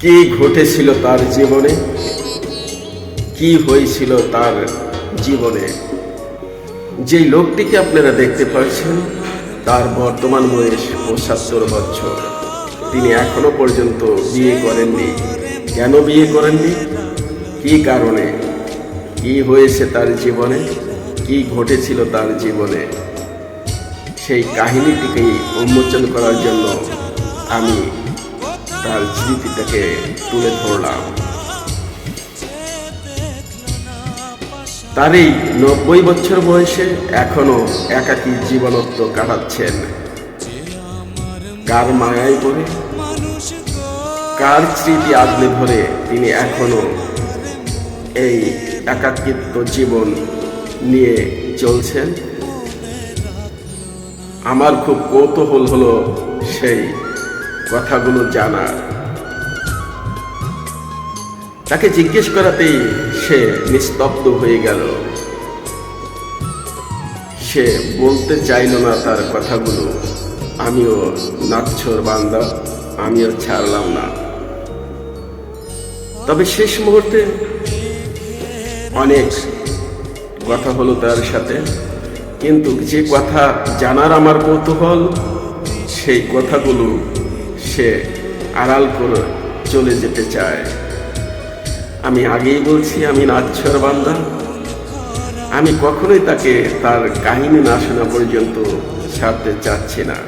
কি ঘটেছিল তার জীবনে? কি হয়েছিল তার জীবনে? যেই লোকটিকে আপনারা দেখতে পাচ্ছেন, তার বর্তমান বয়স পঁচাত্তর বছর। তিনি এখনও পর্যন্ত বিয়ে করেননি। কেন বিয়ে করেননি? কি কারণে? কি হয়েছে তার জীবনে? কি ঘটেছিল তার জীবনে? সেই কাহিনীটিকেই উন্মোচন করার জন্য আমি তার স্মৃতিটাকে তুলে ধরলাম। তার এই নব্বই বছর বয়সে এখনও একাকী জীবনত্ব কাটাচ্ছেন। কার মায়ায় পড়ে? কার স্মৃতি আগলে ধরে তিনি এখনও এই একাকিত্ব জীবন নিয়ে চলছেন? আমার খুব কৌতূহল হলো সেই কথাগুলো জানার তাকে জিজ্ঞেস করাতেই সে নিস্তব্ধ হয়ে গেল। সে বলতে চাইল না তার কথাগুলো। আমিও নাচ্ছর বান্দা, আমিও ছাড়লাম না। তবে শেষ মুহূর্তে অনেক কথা হলো তার সাথে। কিন্তু যে কথা জানার আমার কৌতূহল, সেই কথাগুলো সে আড়াল করে চলে যেতে চায়। আমি আগেই বলছি, আমি নাচ্ছর বান্দা। আমি কখনোই তাকে তার কাহিনী না শোনা পর্যন্ত ছাড়তে চাচ্ছি না।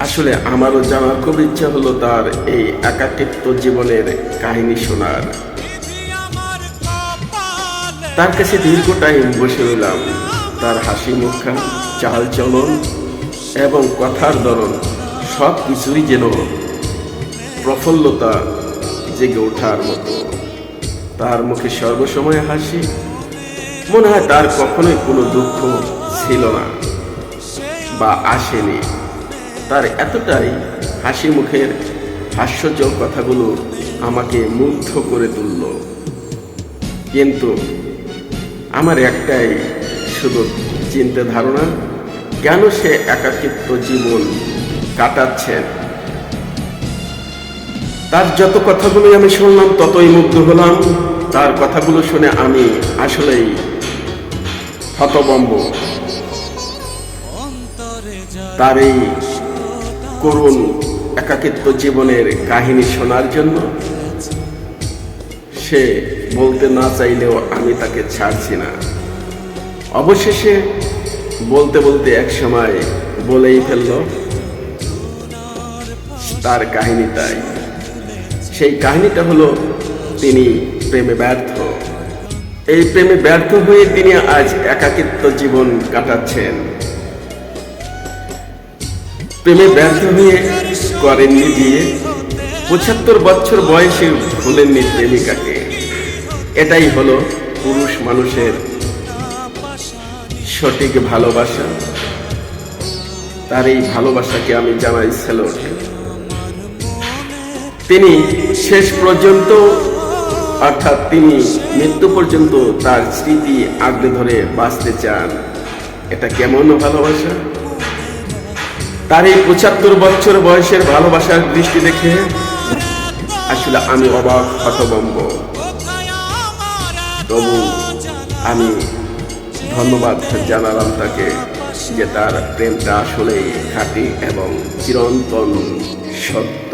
আসলে আমারও জানার খুব ইচ্ছা হলো তার এই একাকিত্ব জীবনের কাহিনী শোনার। তার কাছে দীর্ঘ টাইম বসে রইলাম। তার হাসি মুখখান, চাল চলন এবং কথার ধরন সব কিছুই যেন প্রফুল্লতা জেগে ওঠার মতো। তার মুখে সর্বসময় হাসি। মনে হয় তার কখনোই কোনো দুঃখ ছিল না বা আসেনি। তার এতটাই হাসি মুখের হাস্যজল কথাগুলো আমাকে মুগ্ধ করে তুলল। কিন্তু আমার একটাই শুধু চিন্তা ধারণা কেন সে একাকিত্ব জীবন কাটাচ্ছেন? তার যত কথাগুলোই আমি শুনলাম, ততই মুগ্ধ হলাম। তার কথাগুলো শুনে আমি আসলেই হতবম্ব। তার এই করুণ একাকিত্ব জীবনের কাহিনী শোনার জন্য সে বলতে না চাইলেও আমি তাকে ছাড়ছি না। অবশেষে বলতে বলতে এক সময় বলেই ফেলল, তার কাহিনীটাই সেই কাহিনীটা হলো, তিনি প্রেমে ব্যর্থ। এই প্রেমে ব্যর্থ হয়ে তিনি আজ একাকিত্ব জীবন কাটাচ্ছেন। প্রেমে ব্যর্থ হয়ে করেননি বিয়ে। পঁচাত্তর বছর বয়সে ভুলেননি প্রেমিকাকে। এটাই হলো পুরুষ মানুষের সঠিক ভালোবাসা তার এই ভালোবাসাকে আমি জানাই স্যালুট তিনি শেষ পর্যন্ত, অর্থাৎ তিনি মৃত্যু পর্যন্ত তার স্মৃতি আঁকড়ে ধরে বাঁচতে চান। এটা কেমন ভালোবাসা? তার এই পঁচাত্তর বছর বয়সের ভালোবাসার দৃষ্টি দেখে আসলে আমি অবাক হতবম্ব তবু আমি ধন্যবাদ জানালাম তাকে যে তার প্রেমটা আসলেই খাঁটি এবং চিরন্তন সত্য।